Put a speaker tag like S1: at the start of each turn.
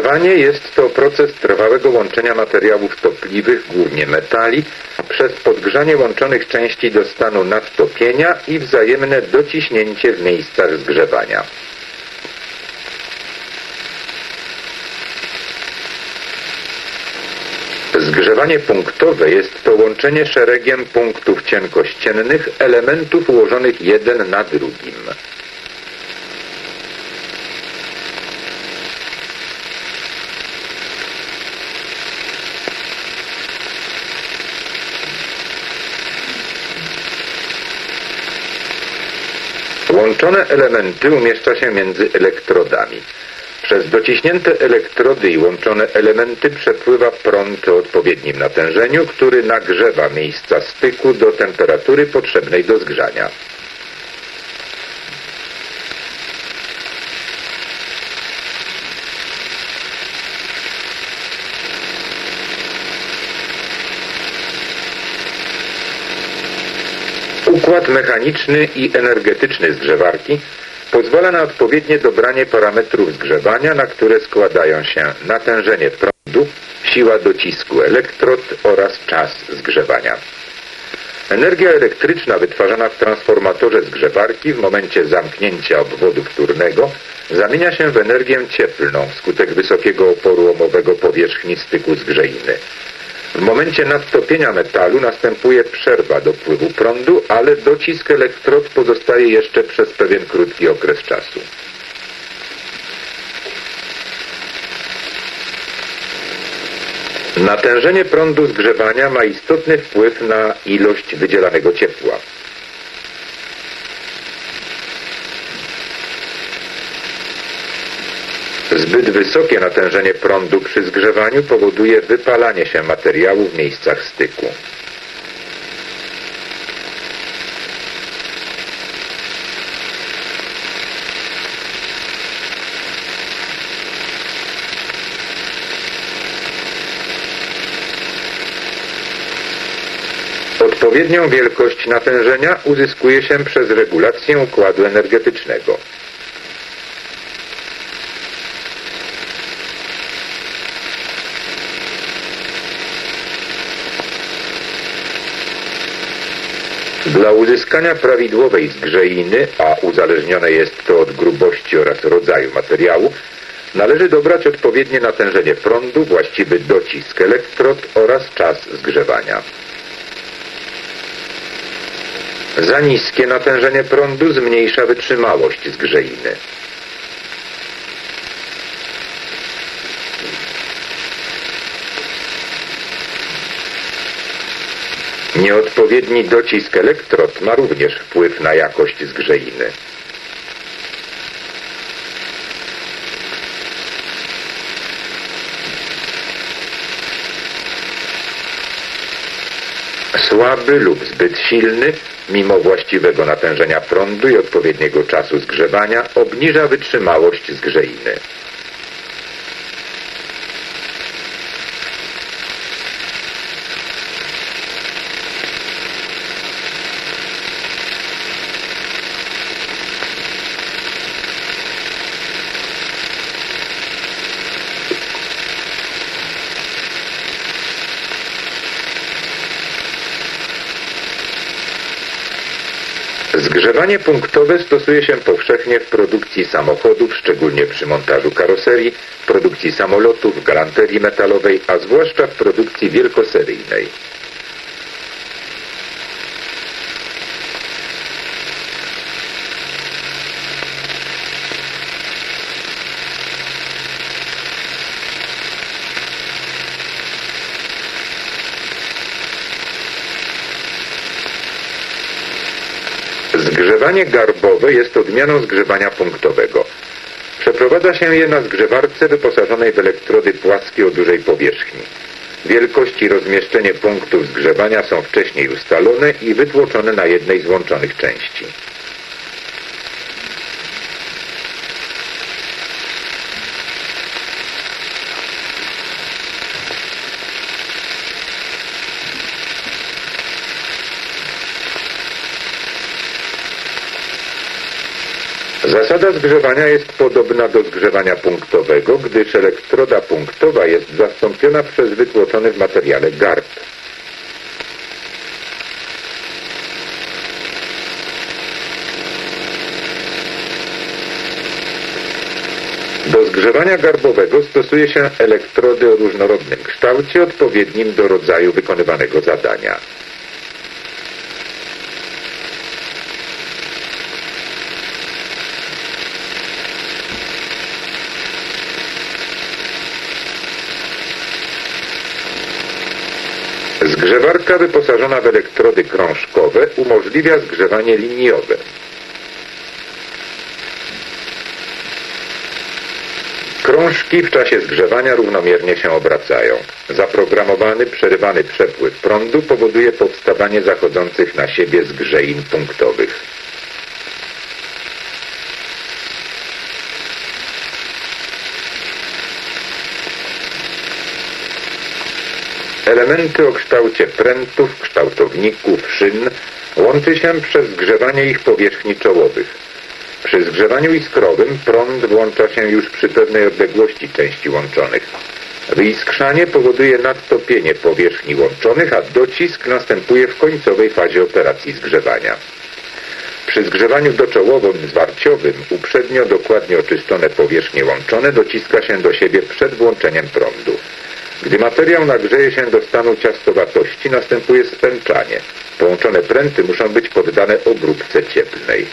S1: Zgrzewanie jest to proces trwałego łączenia materiałów topliwych, głównie metali, przez podgrzanie łączonych części do stanu nadtopienia i wzajemne dociśnięcie w miejscach zgrzewania. Zgrzewanie punktowe jest to łączenie szeregiem punktów cienkościennych elementów ułożonych jeden na drugim. Łączone elementy umieszcza się między elektrodami. Przez dociśnięte elektrody i łączone elementy przepływa prąd o odpowiednim natężeniu, który nagrzewa miejsca styku do temperatury potrzebnej do zgrzania. Układ mechaniczny i energetyczny zgrzewarki pozwala na odpowiednie dobranie parametrów zgrzewania, na które składają się natężenie prądu, siła docisku elektrod oraz czas zgrzewania. Energia elektryczna wytwarzana w transformatorze zgrzewarki w momencie zamknięcia obwodu wtórnego zamienia się w energię cieplną wskutek wysokiego oporu omowego powierzchni styku zgrzeiny. W momencie nadtopienia metalu następuje przerwa dopływu prądu, ale docisk elektrod pozostaje jeszcze przez pewien krótki okres czasu. Natężenie prądu zgrzewania ma istotny wpływ na ilość wydzielanego ciepła. Zbyt wysokie natężenie prądu przy zgrzewaniu powoduje wypalanie się materiału w miejscach styku. Odpowiednią wielkość natężenia uzyskuje się przez regulację układu energetycznego. Dla uzyskania prawidłowej zgrzeiny, a uzależnione jest to od grubości oraz rodzaju materiału, należy dobrać odpowiednie natężenie prądu, właściwy docisk elektrod oraz czas zgrzewania. Za niskie natężenie prądu zmniejsza wytrzymałość zgrzeiny. Nieodpowiedni docisk elektrod ma również wpływ na jakość zgrzeiny. Słaby lub zbyt silny, mimo właściwego natężenia prądu i odpowiedniego czasu zgrzewania, obniża wytrzymałość zgrzeiny. Zgrzewanie punktowe stosuje się powszechnie w produkcji samochodów, szczególnie przy montażu karoserii, produkcji samolotów, galanterii metalowej, a zwłaszcza w produkcji wielkoseryjnej. Zgrzewanie garbowe jest odmianą zgrzewania punktowego. Przeprowadza się je na zgrzewarce wyposażonej w elektrody płaskie o dużej powierzchni. Wielkość i rozmieszczenie punktów zgrzewania są wcześniej ustalone i wytłoczone na jednej z łączonych części. Zasada zgrzewania jest podobna do zgrzewania punktowego, gdyż elektroda punktowa jest zastąpiona przez wytłoczony w materiale garb. Do zgrzewania garbowego stosuje się elektrody o różnorodnym kształcie odpowiednim do rodzaju wykonywanego zadania. Zgrzewarka wyposażona w elektrody krążkowe umożliwia zgrzewanie liniowe. Krążki w czasie zgrzewania równomiernie się obracają. Zaprogramowany, przerywany przepływ prądu powoduje powstawanie zachodzących na siebie zgrzein punktowych. Elementy o kształcie prętów, kształtowników, szyn łączy się przez zgrzewanie ich powierzchni czołowych. Przy zgrzewaniu iskrowym prąd włącza się już przy pewnej odległości części łączonych. Wyiskrzanie powoduje nadtopienie powierzchni łączonych, a docisk następuje w końcowej fazie operacji zgrzewania. Przy zgrzewaniu doczołowym zwarciowym uprzednio dokładnie oczyszczone powierzchnie łączone dociska się do siebie przed włączeniem prądu. Gdy materiał nagrzeje się do stanu ciastowatości, następuje spęczanie. Połączone pręty muszą być poddane obróbce cieplnej.